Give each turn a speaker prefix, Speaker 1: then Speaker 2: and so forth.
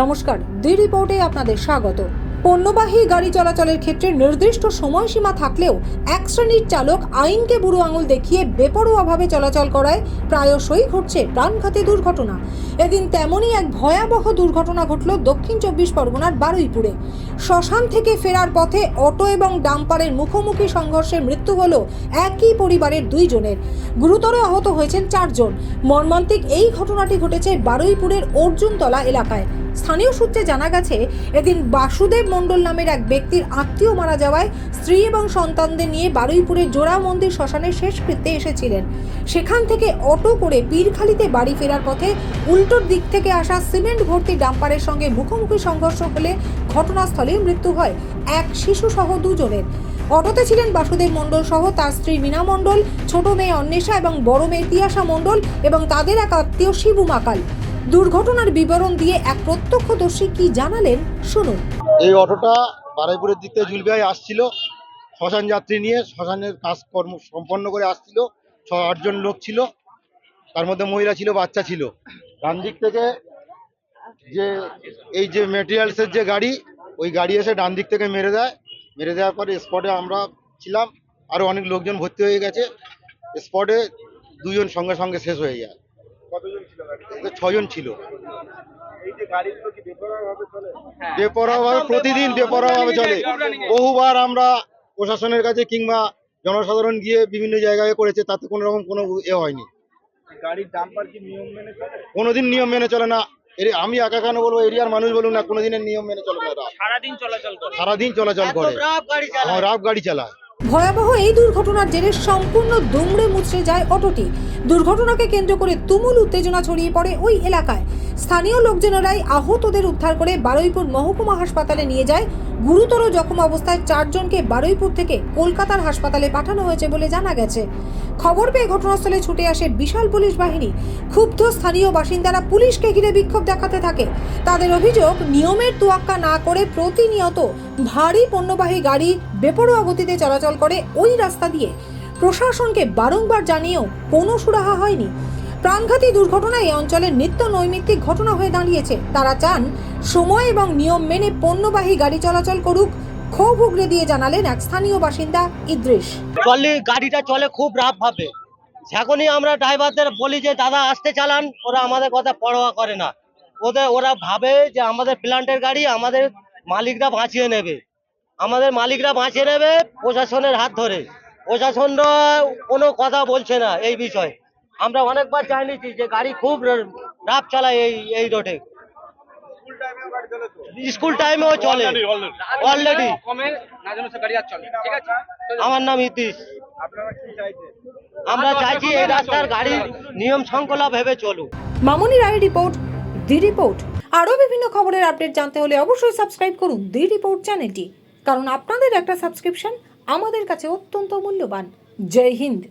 Speaker 1: নমস্কার দি রিপোর্টে আপনাদের স্বাগত। পণ্যবাহী গাড়ি চলাচলের ক্ষেত্রে নির্দিষ্ট সময়সীমা থাকলেও এক শ্রেণির চালক আইনকে বুড়ো আঙুল দেখিয়ে বেপরোয়াভাবে চলাচল করায় প্রায়শই ঘটছে প্রাণঘাতী দুর্ঘটনা। এদিন তেমনই এক ভয়াবহ দুর্ঘটনা ঘটল দক্ষিণ চব্বিশ পরগনার বারুইপুরে। শ্মশান থেকে ফেরার পথে অটো এবং ডাম্পারের মুখোমুখি সংঘর্ষে মৃত্যু হল একই পরিবারের দুইজনের। গুরুতর আহত হয়েছেন চারজন। মর্মান্তিক এই ঘটনাটি ঘটেছে বারুইপুরের অর্জুনতলা এলাকায়। স্থানীয় সূত্রে জানা গেছে, এদিন বাসুদেব মণ্ডল নামের এক ব্যক্তির আত্মীয় মারা যাওয়ায় স্ত্রী এবং সন্তানদের নিয়ে বারুইপুরের জোড়া মন্দির শ্মশানের শেষকৃত্যে এসেছিলেন। সেখান থেকে অটো করে পীরখালিতে বাড়ি ফেরার পথে উল্টোর দিক থেকে আসা সিমেন্ট ভর্তি ডাম্পারের সঙ্গে মুখোমুখি সংঘর্ষ হলে ঘটনাস্থলেই মৃত্যু হয় এক শিশু সহ দুজনের। অটোতে ছিলেন বাসুদেব মণ্ডল সহ তার স্ত্রী মীনা মণ্ডল, ছোট মেয়ে অন্বেষা এবং বড় মেয়ে তিয়াশা মণ্ডল এবং তাদের এক আত্মীয় শিবু মাকাল। দুর্ঘটনার বিবরণ দিয়ে এক প্রত্যক্ষদর্শী কি জানালেন, শুনুন।
Speaker 2: এই অটোটা বারাইপুরের দিক থেকে জুলবিহাই আসছিল, শ্মশান যাত্রী নিয়ে শ্মশানের কাজকর্ম সম্পন্ন করে আসছিল, ছ আটজন লোক ছিল, তার মধ্যে মহিলা ছিল, বাচ্চা ছিল। ডান দিক থেকে যে, এই যে মেটেরিয়ালসের যে গাড়ি, ওই গাড়ি এসে ডান দিক থেকে মেরে দেয়। মেরে দেওয়ার পরে স্পটে আমরা ছিলাম আরও অনেক লোকজন ভর্তি হয়ে গেছে। স্পটে দুজন সঙ্গে সঙ্গে শেষ হয়ে যায় ছজন ছিল। বেপরোয়াভাবে প্রতিদিন বেপরোয়াভাবে চলে। বহুবার আমরা প্রশাসনের কাছে কিংবা জনসাধারণ গিয়ে বিভিন্ন জায়গায় করেছে তাতে কোনো রকম কোনো এ হয়নি।
Speaker 3: গাড়ির নিয়ম মেনে চলে?
Speaker 2: কোনোদিন নিয়ম মেনে চলে না। এর- আমি একা কেন বলব? এরিয়ার মানুষ বলুন না কোনোদিনের নিয়ম মেনে চলে না
Speaker 3: সারাদিন চলাচল করে।
Speaker 2: সারাদিন চলাচল করে। আমার রাফ গাড়ি চালায়।
Speaker 1: ভয়াবহ এই দুর্ঘটনার জেরে সম্পূর্ণ দুমড়ে মুচড়ে যায় অটোটি। দুর্ঘটনাকে কেন্দ্র করে তুমুল উত্তেজনা ছড়িয়ে পড়ে ওই এলাকায়। স্থানীয় লোকজনেরাই আহতদের উদ্ধার করে বারুইপুর মহকুমা হাসপাতালে নিয়ে যায়। গুরুতর জখম অবস্থায় চারজনকে বারুইপুর থেকে কলকাতার হাসপাতালে পাঠানো হয়েছে বলে জানা গেছে। খবর পেয়ে ঘটনাস্থলে ছুটে আসে বিশাল পুলিশ বাহিনী। ক্ষুব্ধ স্থানীয় বাসিন্দারা পুলিশকে ঘিরে বিক্ষোভ দেখাতে থাকে। তাদের অভিযোগ, নিয়মের তোয়াক্কা না করে প্রতিনিয়ত ভারী পণ্যবাহী গাড়ি বেপরোয়া গতিতে চলাচল করে ওই রাস্তা দিয়ে। প্রশাসনকে বারংবার জানিয়েও কোনো সুরাহা হয়নি। প্রাণঘাতী দুর্ঘটনা এই অঞ্চলের নিত্য নৈমিত্তিক ঘটনা হয়ে দাঁড়িয়েছে। তারা চান সময় এবং নিয়ম মেনে পণ্যবাহী গাড়ি চলাচল করুক, ক্ষোভ উগরে দিয়ে জানালেন এক স্থানীয় বাসিন্দা ইদ্রিস।
Speaker 4: চলে গাড়িটা চলে, খুব রাফ ভাবে যখনই আমরা ড্রাইভারদের বলি যে, দাদা, আসতে চালান। ওরা আমাদের কথা পরোয়া করে না। ওদের, ওরা ভাবে যে, আমাদের প্ল্যান্টের গাড়ি, আমাদের মালিকরা বাঁচিয়ে নেবে। আমাদের মালিকরা বাঁচিয়ে নেবে প্রশাসনের হাত ধরে। প্রশাসনরা কোনো কথা বলছে না এই বিষয়ে। আমরা অনেকবার জানিয়েছি যে গাড়ি খুব রাফ চালায় এই এই রোডে।
Speaker 3: স্কুল টাইমেও গাড়ি চলে তো
Speaker 4: স্কুল টাইমেও চলে অলরেডি আমার নাম ইতিশ
Speaker 3: আপনারা কি চাইছেন
Speaker 4: আমরা চাইছি এই রাস্তার গাড়ি নিয়ম শৃঙ্খলা ভেবে চলুক।
Speaker 1: Mamoni Roy report the report. আরও বিভিন্ন খবরের আপডেট জানতে হলে অবশ্যই সাবস্ক্রাইব করুন দি রিপোর্ট চ্যানেলটি। কারণ আপনাদের একটা সাবস্ক্রিপশন আমাদের কাছে অত্যন্ত মূল্যবান। জয় হিন্দ।